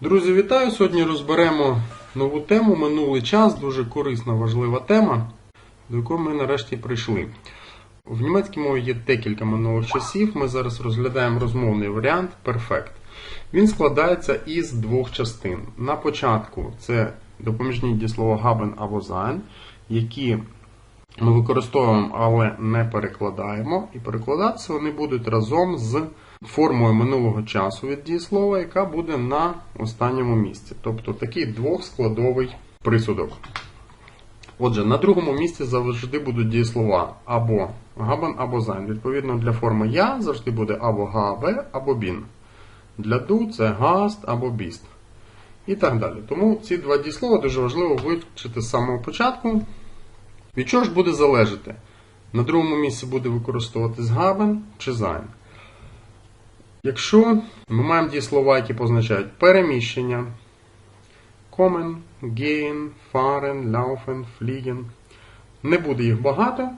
Друзі, вітаю! Сьогодні розберемо нову тему минулий час, дуже корисна, важлива тема, до якої ми нарешті прийшли. В німецькій мові є декілька минулих часів. Ми зараз розглядаємо розмовний варіант Perfect. Він складається із двох частин. На початку це допоміжні дієслова haben або sein, які ми використовуємо, але не перекладаємо. І перекладатися вони будуть разом з формою минулого часу від дієслова, яка буде на останньому місці. Тобто такий двохскладовий присудок. Отже, на другому місці завжди будуть дієслова або haben, або sein. Відповідно, для форми я завжди буде або habe, або bin. Для du це hast або bist. І так далі. Тому ці два дієслова дуже важливо вивчити з самого початку. Від чого ж буде залежати? На другому місці буде використовуватись haben чи sein. Якщо ми маємо дієслова, які позначають переміщення, kommen, gehen, fahren, laufen, fliegen, не буде їх багато.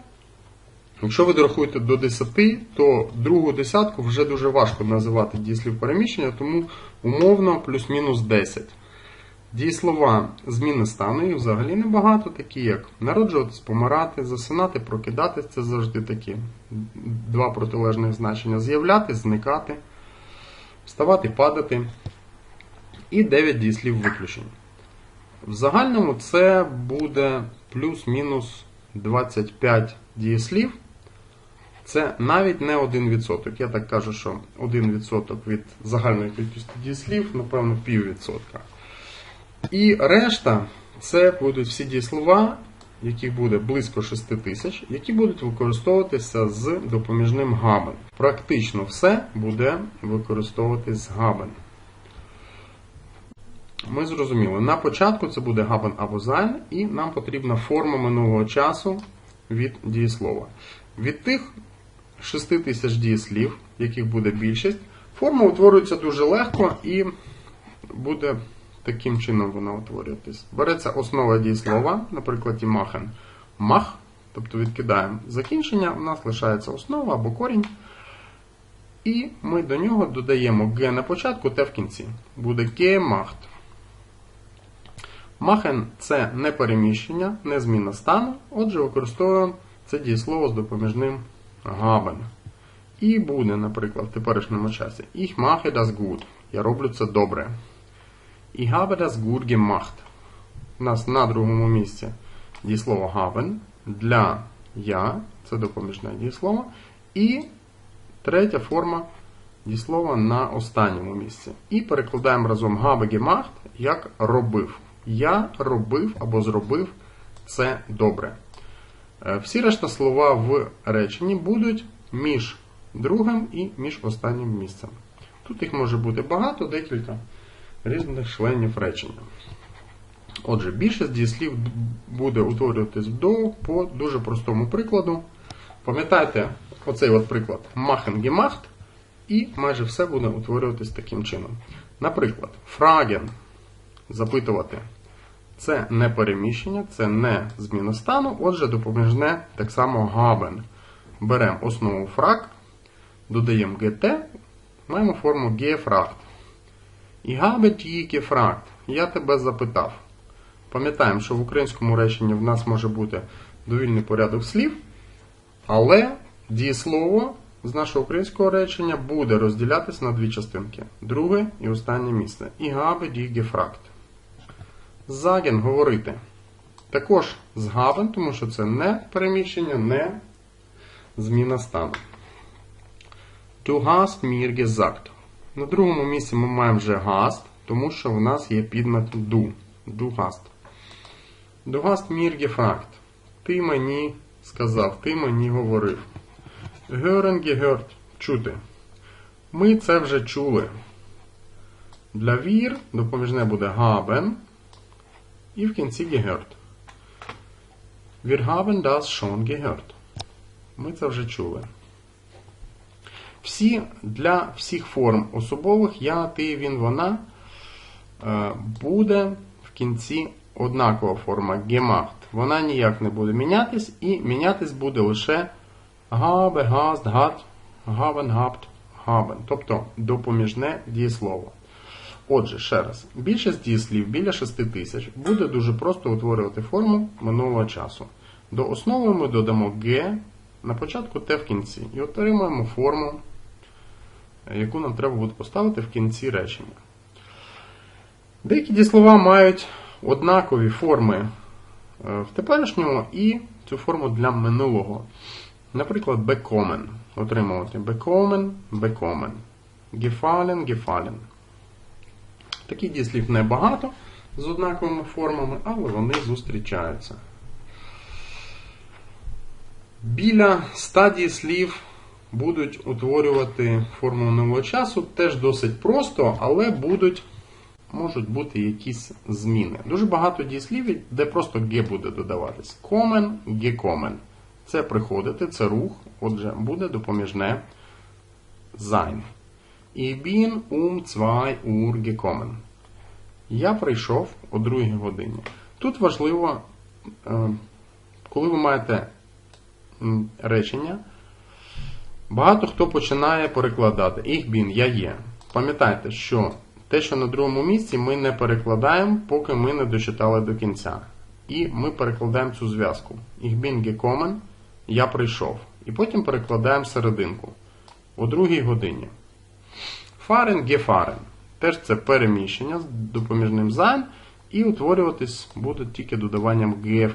Якщо ви дорахуєте до 10, то другу десятку вже дуже важко називати дієслів переміщення, тому умовно плюс-мінус 10. Дієслова зміни стану їх взагалі небагато, такі як народжуватись, помирати, засинати, прокидатись це завжди такі два протилежних значення. З'являтись, зникати, вставати, падати. І 9 дієслів виключень. В загальному це буде плюс-мінус 25 дієслів. Це навіть не 1%. Я так кажу, що 1% від загальної кількості дієслів, напевно, піввідсотка. І решта це будуть всі дієслова, яких буде близько 6 тисяч, які будуть використовуватися з допоміжним габен. Практично все буде використовуватись з габен. Ми зрозуміли, на початку це буде габен або sein, і нам потрібна форма минулого часу від дієслова. Від тих 6 тисяч дієслів, яких буде більшість, форма утворюється дуже легко і буде таким чином вона утворюватись. Береться основа дієслова, наприклад, machen. Мах, тобто відкидаємо закінчення, у нас лишається основа або корінь. І ми до нього додаємо г на початку та в кінці. Буде gemacht. Machen це не переміщення, не зміна стану. Отже, використовуємо це дієслово з допоміжним haben. І буде, наприклад, в теперішньому часі. Ich mache das gut. Я роблю це добре. Ich habe das gut gemacht. У нас на другому місці дієслово haben. Для я це допоміжне дієслово. І третя форма дієслова на останньому місці. І перекладаємо разом habe gemacht як робив. Я робив або зробив це добре. Всі решта слова в реченні будуть між другим і між останнім місцем. Тут їх може бути багато, декілька різних членів речення. Отже, більшість дієслів буде утворюватись вдовго по дуже простому прикладу. Пам'ятайте, оцей от приклад gemacht, і майже все буде утворюватись таким чином. Наприклад, fragen запитувати. Це не переміщення, це не зміна стану, отже, допоміжне так само haben. Беремо основу фраг, додаємо GT, маємо форму gefragt. І die gefragt. Я тебе запитав. Пам'ятаємо, що в українському реченні в нас може бути довільний порядок слів, але дієслово з нашого українського речення буде розділятися на дві частинки: друге і останнє місце. І habe die gefragt. Заген говорити. Також з haben, тому що це не переміщення, не зміна стану. Du hast mir gesagt. На другому місці ми маємо вже hast, тому що в нас є підмет. Du hast mir gefragt. Ти мені сказав, ти мені говорив. Gehört чути. Ми це вже чули. Для wir допоміжне буде haben. І в кінці gehört. Wir haben das schon gehört. Ми це вже чули. Всі, Для всіх форм особових я, ти, він, вона буде в кінці однакова форма gemacht. Вона ніяк не буде мінятись, і мінятись буде лише habe, hast, hat, haben, habt, haben. Тобто допоміжне дієслово. Отже, ще раз, більшість дієслів біля 6 тисяч буде дуже просто утворювати форму минулого часу. До основи ми додамо Г на початку Т в кінці і отримаємо форму, яку нам треба буде поставити в кінці речення. Деякі дієслова мають однакові форми е, в теперішньому і цю форму для минулого. Наприклад, bekommen. Отримувати bekommen, bekommen. Gefallen, gefallen. Таких дієслів небагато з однаковими формами, але вони зустрічаються. Біля стадії слів будуть утворювати форму нового часу. Теж досить просто, але будуть, можуть бути якісь зміни. Дуже багато дієслів, де просто ге буде додаватись. Комен, гекомен. Це приходити, це рух, отже, буде допоміжне sein. Ich bin um 2 Uhr gekommen. Я прийшов о 2 годині. Тут важливо, е, коли ви маєте речення, багато хто починає перекладати. Ich bin, я є. Пам'ятайте, що те, що на другому місці, ми не перекладаємо, поки ми не дочитали до кінця. І ми перекладаємо цю зв'язку. Ich bin gekommen, я прийшов. І потім перекладаємо серединку. О другій годині. Фарен, гефарен. Теж це переміщення з допоміжним sein і утворюватись буде тільки додаванням геф.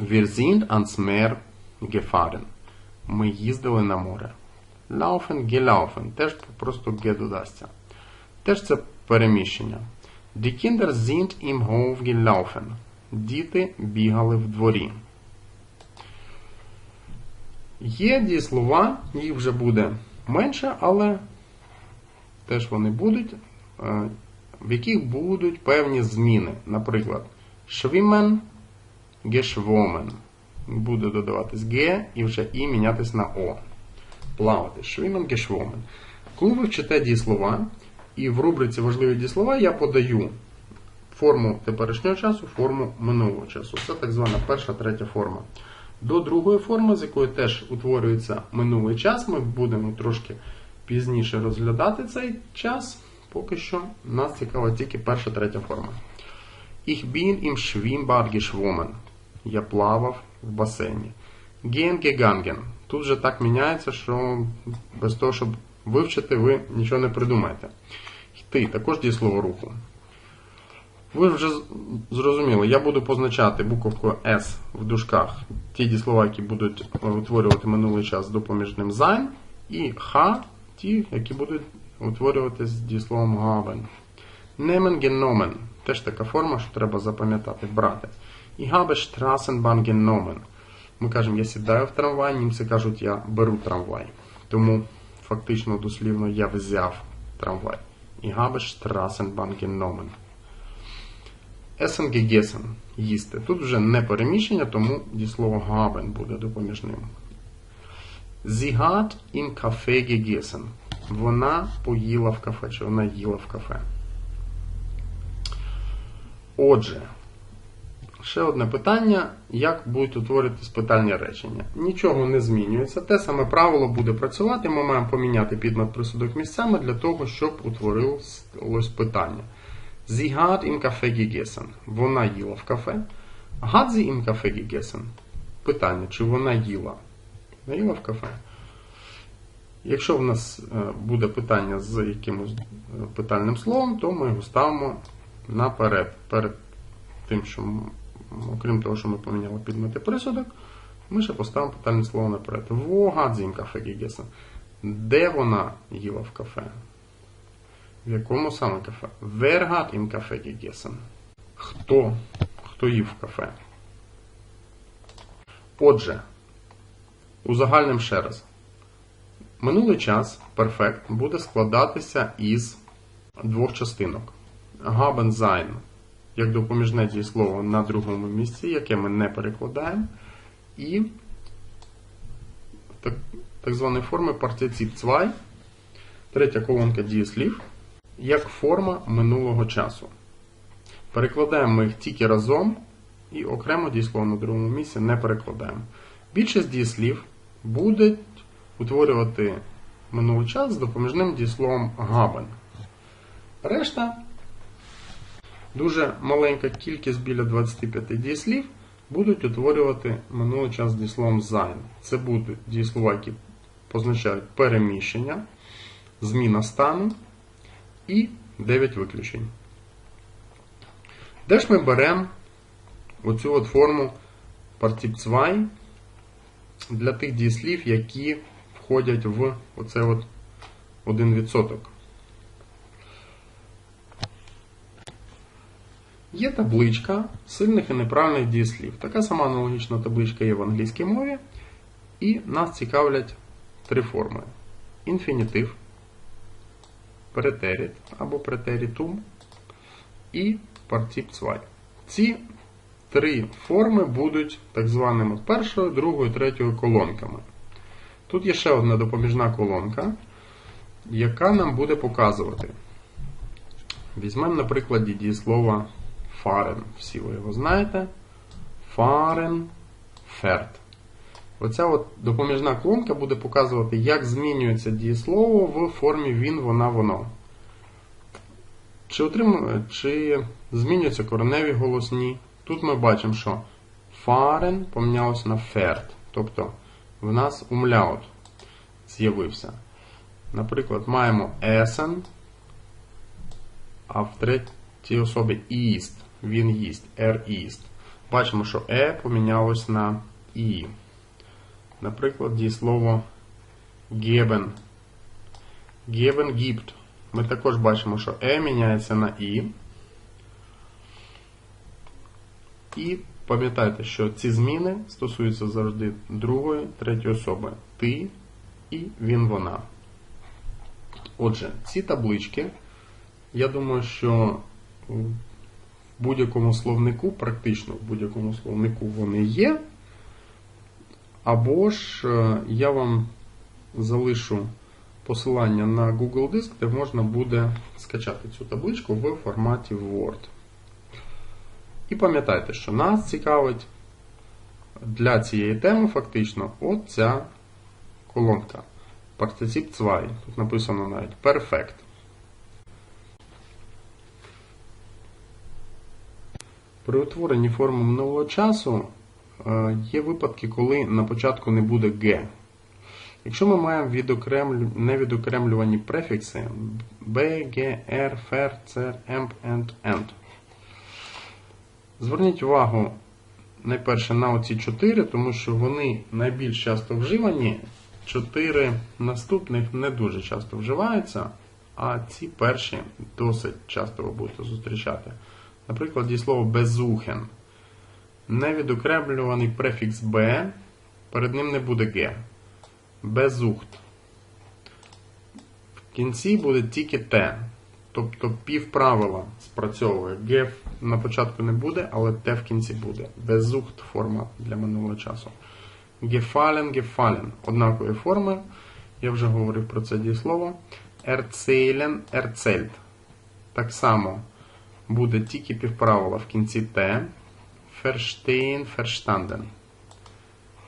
Wir sind ans Meer gefahren. Ми їздили на море. Laufen, gelaufen. Теж просто ге додасться. Теж це переміщення. Die Kinder sind im Hof gelaufen. Діти бігали в дворі. Є дієслова, їх вже буде менше, але теж вони будуть, е, в яких будуть певні зміни. Наприклад, schwimmen, geschwommen. Буде додаватись Г і вже І мінятись на О. Плавати. Schwimmen, geschwommen. Коли ви вчите дієслова, і в рубриці важливі дієслова я подаю форму теперішнього часу, форму минулого часу. Це так звана перша, третя форма. До другої форми, з якої теж утворюється минулий час, ми будемо трошки пізніше розглядати цей час. Поки що нас цікава тільки перша, третя форма. Ich bin im Schwimmbad geschwommen. Я плавав в басейні. Gehen gegangen. Тут же так міняється, що без того, щоб вивчити, ви нічого не придумаєте. Йти також дієслово руху. Ви вже зрозуміли, я буду позначати буковкою S в дужках ті дієслова, які будуть е, утворювати минулий час з допоміжним sein, і Х ті, які будуть утворюватися з дієсловом haben. Nehmen, genommen. Теж така форма, що треба запам'ятати, брати. Ich habe Straßenbahn genommen. Ми кажемо, я сідаю в трамвай, німці кажуть, я беру трамвай. Тому фактично дослівно я взяв трамвай. Habe Straßenbahn genommen. Essen gegessen – їсти. Тут вже не переміщення, тому дієслово haben буде допоміжним. Sie hat im Café gegessen. Вона поїла в кафе, чи вона їла в кафе. Отже, ще одне питання: як будуть утворюватись питальні речення? Нічого не змінюється. Те саме правило буде працювати. Ми маємо поміняти підмет присудок місцями для того, щоб утворилось питання. Sie hat im Café gegessen. Вона їла в кафе. Hat sie im Café gegessen? Питання, чи вона їла? Вона їла в кафе. Якщо в нас е, буде питання з якимось е, питальним словом, то ми його ставимо наперед. Перед тим, що, окрім того, що ми поміняли підмети присудок, ми ще поставимо питальне слово наперед. Hat sie im Де вона їла в кафе? В якому саме кафе? Hat im Café gegessen? Хто? Хто їв в кафе? Отже, узагальним ще раз. Минулий час перфект буде складатися із двох частинок. Sein як допоміжне дієслово на другому місці, яке ми не перекладаємо, і так, так званої форми партицип 2, третя колонка дієслів, як форма минулого часу. Перекладаємо ми їх тільки разом і окремо дієслово на другому місці не перекладаємо. Більшість дієслів будуть утворювати минулий час з допоміжним дієсловом haben. Решта дуже маленька кількість біля 25 дієслів будуть утворювати минулий час дієсловом sein. Це будуть дієслова, які позначають переміщення, зміна стану і 9 виключень. Де ж ми беремо оцю от форму партип 2 для тих дієслів, які входять в оце от 1%. Є табличка сильних і неправильних дієслів. Така сама аналогічна табличка є в англійській мові. І нас цікавлять три форми: інфінітив, претерит або претеритум і партип 2. Ці три форми будуть так званими першою, другою, третьою колонками. Тут є ще одна допоміжна колонка, яка нам буде показувати. Візьмемо, на прикладі дієслова фарен. Всі ви його знаєте. Фарен, ферт. Оця от допоміжна колонка буде показувати, як змінюється дієслово в формі він, вона, воно. Чи, отрим... Чи змінюються кореневі голосні? Тут ми бачимо, що фарен помінялося на ферт. Тобто в нас умляут з'явився. Наприклад, маємо есен, а в третій особі іст. Він їсть. Er іст. Бачимо, що е помінялось на і. Наприклад, дієслово geben. Geben gibt. Ми також бачимо, що е міняється на і. І пам'ятайте, що ці зміни стосуються завжди другої, третьої особи. Ти і він, вона. Отже, ці таблички, я думаю, що в будь-якому словнику, практично в будь-якому словнику вони є. Або ж е, я вам залишу посилання на Google Диск, де можна буде скачати цю табличку в форматі Word. І пам'ятайте, що нас цікавить для цієї теми фактично от ця колонка. Партицип 2. Тут написано навіть Perfect. При утворенні форми минулого часу е, є випадки, коли на початку не буде Г. Якщо ми маємо відокремлю... невідокремлювані префікси B, G, R, FER, CER, EMP, END, END. Зверніть увагу найперше на оці чотири, тому що вони найбільш часто вживані. Чотири наступних не дуже часто вживаються, а ці перші досить часто ви будете зустрічати. Наприклад, дієслово безухен. Невідокремлюваний префікс Б, перед ним не буде Г. Безухт. В кінці буде тільки Т. Тобто півправила спрацьовує. Г на початку не буде, але Т в кінці буде. Безухт форма для минулого часу. Гефален, гефален. Однакові форми. Я вже говорив про це дієслово. Erzählen, erzählt. Так само буде тільки півправила в кінці Т. Verstehen, verstanden.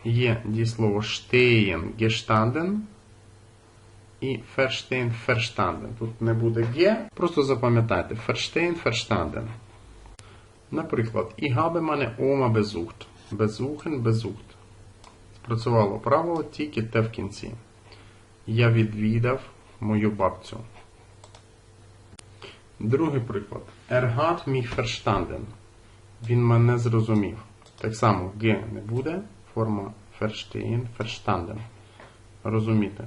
Є дієслово stehen, gestanden і verstehen, verstanden. Тут не буде Г. Просто запам'ятайте. Verstehen, verstanden. Наприклад, і habe meine Oma besucht. Besuchen, besucht. Спрацювало правило тільки те в кінці. Я відвідав мою бабцю. Другий приклад. Er hat mich verstanden. Він мене зрозумів. Так само Г не буде. Форма verstehen, verstanden. Розуміти.